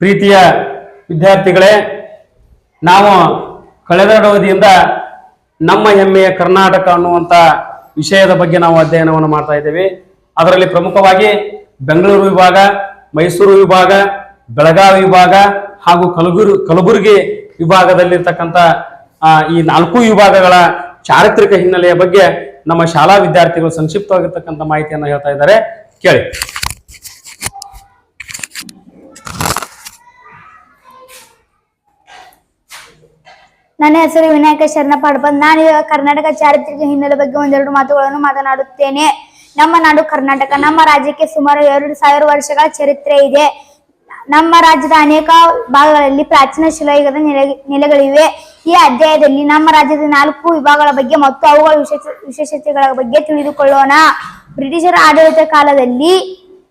ಪ್ರೀತಿಯ ವಿದ್ಯಾರ್ಥಿಗಳೇ, ನಾವು ಕಳೆದ ನಮ್ಮ ಹೆಮ್ಮೆಯ ಕರ್ನಾಟಕ ಅನ್ನುವಂಥ ವಿಷಯದ ಬಗ್ಗೆ ನಾವು ಅಧ್ಯಯನವನ್ನು ಮಾಡ್ತಾ ಇದ್ದೇವೆ. ಅದರಲ್ಲಿ ಪ್ರಮುಖವಾಗಿ ಬೆಂಗಳೂರು ವಿಭಾಗ, ಮೈಸೂರು ವಿಭಾಗ, ಬೆಳಗಾವಿ ವಿಭಾಗ ಹಾಗೂ ಕಲಬುರ್, ಕಲಬುರಗಿ ವಿಭಾಗದಲ್ಲಿರ್ತಕ್ಕಂಥ ಈ ನಾಲ್ಕು ವಿಭಾಗಗಳ ಚಾರಿತ್ರಿಕ ಹಿನ್ನೆಲೆಯ ಬಗ್ಗೆ ನಮ್ಮ ಶಾಲಾ ವಿದ್ಯಾರ್ಥಿಗಳು ಸಂಕ್ಷಿಪ್ತವಾಗಿರ್ತಕ್ಕಂಥ ಮಾಹಿತಿಯನ್ನು ಹೇಳ್ತಾ ಇದ್ದಾರೆ. ಕೇಳಿ. ನನ್ನ ಹೆಸರು ವಿನಾಯಕ ಶರಣ ಪಾಡ್ಬಂದ್ ನಾನು ಇವಾಗ ಕರ್ನಾಟಕ ಚಾರಿತ್ರಿಕ ಹಿನ್ನೆಲೆ ಬಗ್ಗೆ ಒಂದೆರಡು ಮಾತುಗಳನ್ನು ಮಾತನಾಡುತ್ತೇನೆ. ನಮ್ಮ ನಾಡು ಕರ್ನಾಟಕ, ನಮ್ಮ ರಾಜ್ಯಕ್ಕೆ ಸುಮಾರು ಎರಡು ಸಾವಿರ ವರ್ಷಗಳ ಚರಿತ್ರೆ ಇದೆ. ನಮ್ಮ ರಾಜ್ಯದ ಅನೇಕ ಭಾಗಗಳಲ್ಲಿ ಪ್ರಾಚೀನ ಶಿಲಾಯುಗದ ನೆಲೆ, ನೆಲೆಗಳಿವೆ. ಈ ಅಧ್ಯಾಯದಲ್ಲಿ ನಮ್ಮ ರಾಜ್ಯದ ನಾಲ್ಕು ವಿಭಾಗಗಳ ಬಗ್ಗೆ ಮತ್ತು ಅವುಗಳ ವಿಶೇಷ, ವಿಶೇಷತೆಗಳ ಬಗ್ಗೆ ತಿಳಿದುಕೊಳ್ಳೋಣ. ಬ್ರಿಟಿಷರ ಆಡಳಿತ ಕಾಲದಲ್ಲಿ,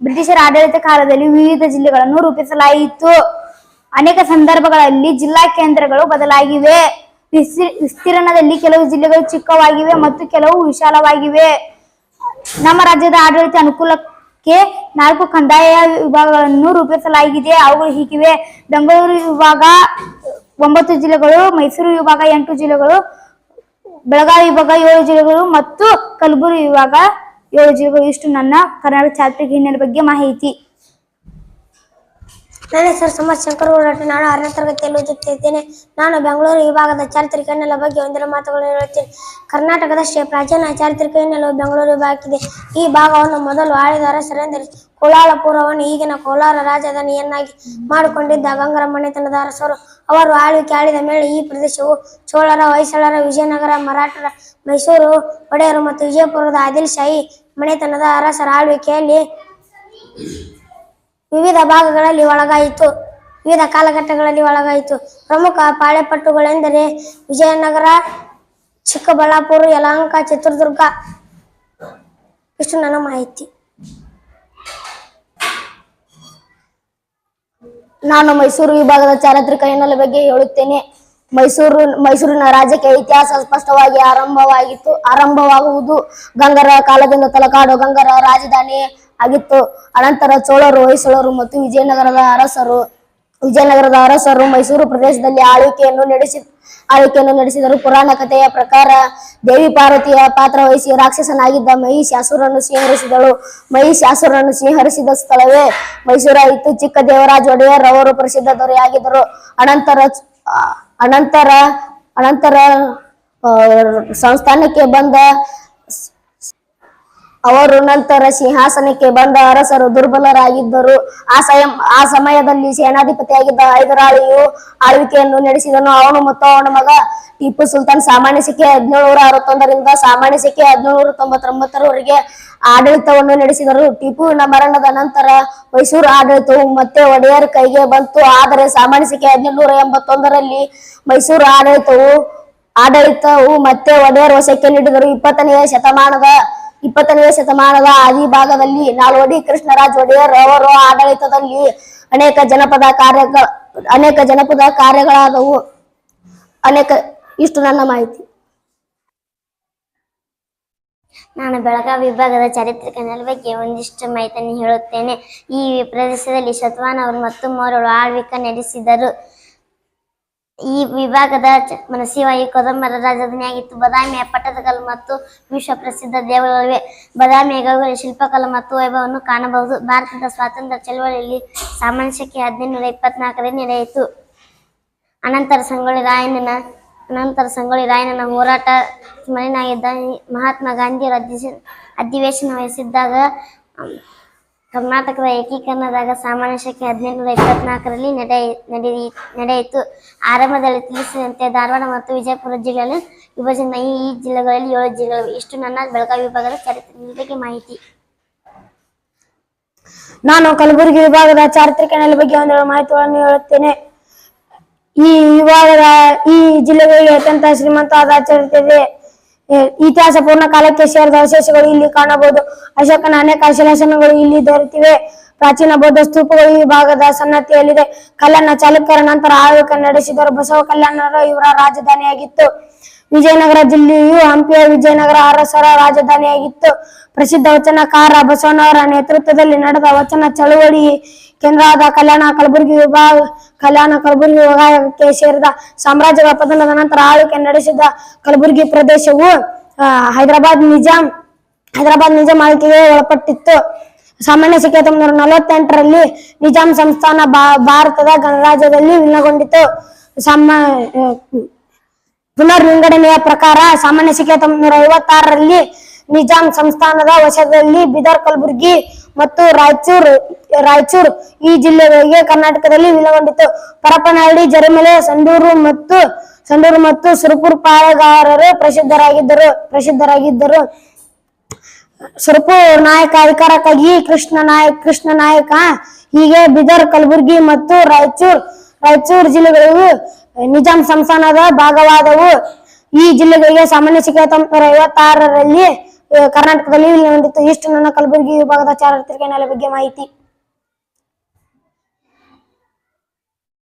ಬ್ರಿಟಿಷರ ಆಡಳಿತ ಕಾಲದಲ್ಲಿ ವಿವಿಧ ಜಿಲ್ಲೆಗಳನ್ನು ರೂಪಿಸಲಾಯಿತು. ಅನೇಕ ಸಂದರ್ಭಗಳಲ್ಲಿ ಜಿಲ್ಲಾ ಕೇಂದ್ರಗಳು ಬದಲಾಗಿವೆ. ವಿಸ್ತೀ- ವಿಸ್ತೀರ್ಣದಲ್ಲಿ ಕೆಲವು ಜಿಲ್ಲೆಗಳು ಚಿಕ್ಕವಾಗಿವೆ ಮತ್ತು ಕೆಲವು ವಿಶಾಲವಾಗಿವೆ. ನಮ್ಮ ರಾಜ್ಯದ ಆಡಳಿತ ಅನುಕೂಲಕ್ಕೆ ನಾಲ್ಕು ಕಂದಾಯ ವಿಭಾಗಗಳನ್ನು ರೂಪಿಸಲಾಗಿದೆ. ಅವುಗಳು ಹೀಗಿವೆ. ಬೆಂಗಳೂರು ವಿಭಾಗ ಒಂಬತ್ತು ಜಿಲ್ಲೆಗಳು, ಮೈಸೂರು ವಿಭಾಗ ಎಂಟು ಜಿಲ್ಲೆಗಳು, ಬೆಳಗಾವಿ ವಿಭಾಗ ಏಳು ಜಿಲ್ಲೆಗಳು ಮತ್ತು ಕಲಬುರಗಿ ವಿಭಾಗ ಏಳು ಜಿಲ್ಲೆಗಳು. ಇಷ್ಟು ನನ್ನ ಕರ್ನಾಟಕ ಚಾತ್ರಿಕ ಹಿನ್ನೆಲೆ ಬಗ್ಗೆ ಮಾಹಿತಿ. ನನ್ನ ಹೆಸರು ಸಮರ್ ಶಂಕರ್ ಹೋರಾಟ ನಾನು ಆರನೇ ತರಗತಿಯಲ್ಲಿ ಓದುತ್ತಿದ್ದೇನೆ ನಾನು ಬೆಂಗಳೂರು ವಿಭಾಗದ ಚಾರಿತ್ರಿಕ ಹಿನ್ನೆಲೆ ಬಗ್ಗೆ ಒಂದೆರಡು ಮಾತುಗಳನ್ನು ಹೇಳುತ್ತೇನೆ. ಕರ್ನಾಟಕದ ಶ್ರೀ ಪ್ರಾಚೀನ ಚಾರಿತ್ರಿಕ ಹಿನ್ನೆಲೆ ಬೆಂಗಳೂರು ವಿಭಾಗಕ್ಕಿದೆ ಈ ಭಾಗವನ್ನು ಮೊದಲು ಆಳಿದ ಅರಸರೆಂದರೆ ಕೋಲಾಲಪುರವನ್ನು ಈಗಿನ ಕೋಲಾರ ರಾಜಧಾನಿಯನ್ನಾಗಿ ಮಾಡಿಕೊಂಡಿದ್ದ ಗಂಗರ ಮನೆತನದ ಅರಸರು. ಅವರು ಆಳ್ವಿಕೆ ಆಳಿದ ಮೇಲೆ ಈ ಪ್ರದೇಶವು ಚೋಳರ, ಹೊಯ್ಸಳರ, ವಿಜಯನಗರ, ಮರಾಠರ, ಮೈಸೂರು, ಒಡೆಯರು ಮತ್ತು ವಿಜಯಪುರದ ಆದಿಲ್ ಶಾಹಿ ಮನೆತನದ ಅರಸರ ಆಳ್ವಿಕೆಯಲ್ಲಿ ವಿವಿಧ ಭಾಗಗಳಲ್ಲಿ ಒಳಗಾಯಿತು. ವಿವಿಧ ಕಾಲಘಟ್ಟಗಳಲ್ಲಿ ಒಳಗಾಯಿತು. ಪ್ರಮುಖ ಪಾಳೆಪಟ್ಟುಗಳೆಂದರೆ ವಿಜಯನಗರ, ಚಿಕ್ಕಬಳ್ಳಾಪುರ, ಯಲಹಂಕ, ಚಿತ್ರದುರ್ಗ. ಇಷ್ಟು ನನ್ನ ಮಾಹಿತಿ. ನಾನು ಮೈಸೂರು ವಿಭಾಗದ ಚಾರಿತ್ರಿಕ ಹಿನ್ನೆಲೆ ಬಗ್ಗೆ ಹೇಳುತ್ತೇನೆ. ಮೈಸೂರು, ಮೈಸೂರಿನ ರಾಜಕೀಯ ಇತಿಹಾಸ ಸ್ಪಷ್ಟವಾಗಿ ಆರಂಭವಾಗಿತ್ತು. ಆರಂಭವಾಗುವುದು ಗಂಗರ ಕಾಲದಿಂದ ತಲಕಾಡು. ಗಂಗರ ರಾಜಧಾನಿ ಆಗಿತ್ತು. ಅನಂತರ ಚೋಳರು, ಹೊಯ್ಸಳರು ಮತ್ತು ವಿಜಯನಗರದ ಅರಸರು ವಿಜಯನಗರದ ಅರಸರು ಮೈಸೂರು ಪ್ರದೇಶದಲ್ಲಿ ಆಳ್ವಿಕೆಯನ್ನು ನಡೆಸಿ ಆಳ್ವಿಕೆಯನ್ನು ನಡೆಸಿದರು. ಪುರಾಣ ಕಥೆಯ ಪ್ರಕಾರ ದೇವಿ ಪಾರ್ವತಿಯ ಪಾತ್ರ ವಹಿಸಿ ರಾಕ್ಷಸನಾಗಿದ್ದ ಮಹಿಷಾಸುರನ್ನು ಸಿಂಹರಿಸಿದಳು. ಮಹಿಷಾಸುರನ್ನು ಸಿಂಹರಿಸಿದ ಸ್ಥಳವೇ ಮೈಸೂರಾಯಿತು ಚಿಕ್ಕ ದೇವರಾಜ ಒಡೆಯರ್ ಅವರು ಪ್ರಸಿದ್ಧ ದೊರೆಯಾಗಿದ್ದರು. ಅನಂತರ ಅನಂತರ ಅನಂತರ ಸಂಸ್ಥಾನಕ್ಕೆ ಬಂದ ಅವರು ನಂತರ ಸಿಂಹಾಸನಕ್ಕೆ ಬಂದ ಅರಸರು ದುರ್ಬಲರಾಗಿದ್ದರು. ಆ ಸಯ, ಆ ಸಮಯದಲ್ಲಿ ಸೇನಾಧಿಪತಿಯಾಗಿದ್ದ ಹೈದರಾಳಿಯು ಆಳ್ವಿಕೆಯನ್ನು ನಡೆಸಿದನು. ಅವನು ಮತ್ತು ಅವನ ಮಗ ಟಿಪ್ಪು ಸುಲ್ತಾನ್ ಸಾಮಾನ್ಯ ಸೆಕೆ ಹದಿನೇಳುನೂರ ಅರವತ್ತೊಂದರಿಂದ ಸಾಮಾನ್ಯ ಸೆಕೆ ಹದಿನೇಳುನೂರ ತೊಂಬತ್ತೊಂಬತ್ತರವರೆಗೆ ಆಡಳಿತವನ್ನು ನಡೆಸಿದರು. ಟಿಪ್ಪುವಿನ ಮರಣದ ನಂತರ ಮೈಸೂರು ಆಡಳಿತವು ಮತ್ತೆ ಒಡೆಯರ್ ಕೈಗೆ ಬಂತು. ಆದರೆ ಸಾಮಾನ್ಯ ಸೆಕೆ ಹದಿನೇಳುನೂರ ಎಂಬತ್ತೊಂದರಲ್ಲಿ ಮೈಸೂರು ಆಡಳಿತವು ಆಡಳಿತವು ಮತ್ತೆ ಒಡೆಯರ್ ವಶಕ್ಕೆ ನೀಡಿದರು. ಇಪ್ಪತ್ತನೆಯ ಶತಮಾನದ ಇಪ್ಪತ್ತನೆಯ ಶತಮಾನದ ಆದಿ ಭಾಗದಲ್ಲಿ ನಾಲ್ವಡಿ ಕೃಷ್ಣರಾಜ್ ಒಡೆಯರ್ ಅವರು ಆಡಳಿತದಲ್ಲಿ ಅನೇಕ ಜನಪದ ಕಾರ್ಯಗಳ ಅನೇಕ ಜನಪದ ಕಾರ್ಯಗಳಾದವು. ಅನೇಕ, ಇಷ್ಟು ನನ್ನ ಮಾಹಿತಿ. ನಾನು ಬೆಳಗಾವಿ ವಿಭಾಗದ ಚಾರಿತ್ರಿಕ ನೆಲೆ ಬಗ್ಗೆ ಒಂದಿಷ್ಟು ಮಾಹಿತಿಯನ್ನು ಹೇಳುತ್ತೇನೆ. ಈ ಪ್ರದೇಶದಲ್ಲಿ ಶತಮಾನವರು ಮತ್ತು ಮೋರವರು ಆಳ್ವಿಕೆ ನಡೆಸಿದರು. ಈ ವಿಭಾಗದ ಮನಸಿವಾಯಿ ಕೊದಂಬರ ರಾಜಧಾನಿಯಾಗಿತ್ತು. ಬದಾಮಿಯ ಪಟ್ಟದಕಲ್ಲು ಮತ್ತು ವಿಶ್ವ ಪ್ರಸಿದ್ಧ ದೇವಗಳಿವೆ ಬದಾಮಿಯ ಗೌಗಳ ಶಿಲ್ಪಕಲಾ ಮತ್ತು ವೈಭವವನ್ನು ಕಾಣಬಹುದು. ಭಾರತದ ಸ್ವಾತಂತ್ರ್ಯ ಚಳವಳಿಯಲ್ಲಿ ಸಾಮಾನ್ಯ ಶಕ್ತಿ ಹದಿನೈದುನೂರ ಇಪ್ಪತ್ನಾಲ್ಕರಲ್ಲಿ ನಡೆಯಿತು ಅನಂತರ ಸಂಗೊಳ್ಳಿ ರಾಯಣ್ಣನ, ಅನಂತರ ಸಂಗೊಳ್ಳಿ ರಾಯಣ್ಣನ ಹೋರಾಟ ಸ್ಮರಣೆಯಾಗಿದ್ದ ಮಹಾತ್ಮ ಗಾಂಧಿಯವರ ಅಧಿವೇಶ ಅಧಿವೇಶನ ವಹಿಸಿದ್ದಾಗ ಕರ್ನಾಟಕದ ಏಕೀಕರಣದಾಗ ಸಾಮಾನ್ಯ ಶಕೆ ಹದಿನೆಂಟುನೂರ ಇಪ್ಪತ್ನಾಲ್ಕರಲ್ಲಿ ನಡೆ ನಡೆ, ನಡೆಯಿತು. ಆರಂಭದಲ್ಲಿ ತಿಳಿಸಿದಂತೆ ಧಾರವಾಡ ಮತ್ತು ವಿಜಯಪುರ ಜಿಲ್ಲೆಯಲ್ಲಿ ವಿಭಜನೆ ಈ ಜಿಲ್ಲೆಗಳಲ್ಲಿ ಏಳು ಜಿಲ್ಲೆಗಳು ಇಷ್ಟು ನನ್ನ ಬೆಳಗಾವಿ ವಿಭಾಗದ ಚರಿತ್ರೆ. ಮಾಹಿತಿ. ನಾನು ಕಲಬುರಗಿ ವಿಭಾಗದ ಚಾರಿತ್ರಿಕ ಬಗ್ಗೆ ಒಂದೆರಡು ಮಾಹಿತಿಗಳನ್ನು ಹೇಳುತ್ತೇನೆ. ಈ ವಿಭಾಗದ, ಈ ಜಿಲ್ಲೆಗಳಿಗೆ ಅತ್ಯಂತ ಶ್ರೀಮಂತವಾದ ಚರಿತ್ರೆ ಇದೆ. ಇತಿಹಾಸ ಪೂರ್ಣ ಕಾಲಕ್ಕೆ ಸೇರಿದ ಅವಶೇಷಗಳು ಇಲ್ಲಿ ಕಾಣಬಹುದು. ಅಶೋಕನ ಅನೇಕ ಶಿಲಾಶನಗಳು ಇಲ್ಲಿ ದೊರೆತಿವೆ. ಪ್ರಾಚೀನ ಬೌದ್ಧ ಸ್ತೂಪಗಳು ಈ ಭಾಗದ ಸನ್ನತಿಯಲ್ಲಿದೆ ಕಲ್ಯಾಣ ಚಾಲುಕ್ಯರ ನಂತರ ಆಳ್ವಿಕೆ ನಡೆಸಿದರು. ಬಸವ ಕಲ್ಯಾಣರು ಇವರ ರಾಜಧಾನಿಯಾಗಿತ್ತು. ವಿಜಯನಗರ ಜಿಲ್ಲೆಯು ಹಂಪಿಯ ವಿಜಯನಗರ ಅರಸರ ರಾಜಧಾನಿಯಾಗಿತ್ತು. ಪ್ರಸಿದ್ಧ ವಚನಕಾರ ಬಸವನವರ ನೇತೃತ್ವದಲ್ಲಿ ನಡೆದ ವಚನ ಚಳುವಳಿ ಕೇಂದ್ರದ ಕಲ್ಯಾಣ ಕಲಬುರಗಿ ವಿಭಾಗ ಕಲ್ಯಾಣ ಕಲಬುರಗಿ ವಿಭಾಗಕ್ಕೆ ಸೇರಿದ ಸಾಮ್ರಾಜ್ಯಗಳ ಪತನದ ನಂತರ ಆಳ್ವಿಕೆ ನಡೆಸಿದ ಕಲಬುರಗಿ ಪ್ರದೇಶವು ಹೈದರಾಬಾದ್ ನಿಜಾಂ ಹೈದರಾಬಾದ್ ನಿಜಾಂ ಆಳ್ವಿಕೆಗೆ ಒಳಪಟ್ಟಿತ್ತು. ಸಾಮಾನ್ಯ ಸಂಖ್ಯೆ ಹತ್ತೊಂಬತ್ತು ನೂರ ನಲವತ್ತೆಂಟರಲ್ಲಿ ನಿಜಾಂ ಸಂಸ್ಥಾನ ಭಾರತದ ಗಣರಾಜ್ಯದಲ್ಲಿ ವಿಲೀನಗೊಂಡಿತು. ಸಮ ಪುನರ್ ವಿಂಗಡಣೆಯ ಪ್ರಕಾರ ಸಾಮಾನ್ಯ ಶಿಕ್ಷೆ ತೊಂಬತ್ತೂರ ಐವತ್ತಾರರಲ್ಲಿ ನಿಜಾಂ ಸಂಸ್ಥಾನದ ವಶದಲ್ಲಿ ಬಿದರ್, ಕಲಬುರ್ಗಿ ಮತ್ತು ರಾಯಚೂರು ರಾಯಚೂರು ಈ ಜಿಲ್ಲೆಗಳಿಗೆ ಕರ್ನಾಟಕದಲ್ಲಿ ವಿಲಗೊಂಡಿತು ಪರಪನಹಳ್ಳಿ, ಜರಿಮಲೆ, ಸಂಡೂರು ಮತ್ತು ಸಂಡೂರು ಮತ್ತು ಸುರಪುರ್ ಪಾಳೆಗಾರರು ಪ್ರಸಿದ್ಧರಾಗಿದ್ದರು ಪ್ರಸಿದ್ಧರಾಗಿದ್ದರು. ಸುರಪುರ್ ನಾಯಕ ಅಧಿಕಾರಕ್ಕಾಗಿ ಕೃಷ್ಣ ನಾಯಕ್ ಕೃಷ್ಣ ನಾಯಕ ಹೀಗೆ ಬಿದರ್, ಕಲಬುರ್ಗಿ ಮತ್ತು ರಾಯಚೂರ್, ರಾಯಚೂರು ಜಿಲ್ಲೆಗಳು ನಿಜಾಂ ಸಂಸ್ಥಾನದ ಭಾಗವಾದವು. ಈ ಜಿಲ್ಲೆಗಳಿಗೆ ಸಾಮಾನ್ಯ ಶಿಕ್ಷಣ ಹತ್ತೊಂಬತ್ತು ಐವತ್ತಾರರಲ್ಲಿ ಕರ್ನಾಟಕದಲ್ಲಿ ಹೊಂದಿತ್ತು ಇಷ್ಟು ನನ್ನ ಕಲಬುರಗಿ ವಿಭಾಗದ ಚಾರಿತ್ರಿಕ ನೆಲೆ ಬಗ್ಗೆ ಮಾಹಿತಿ.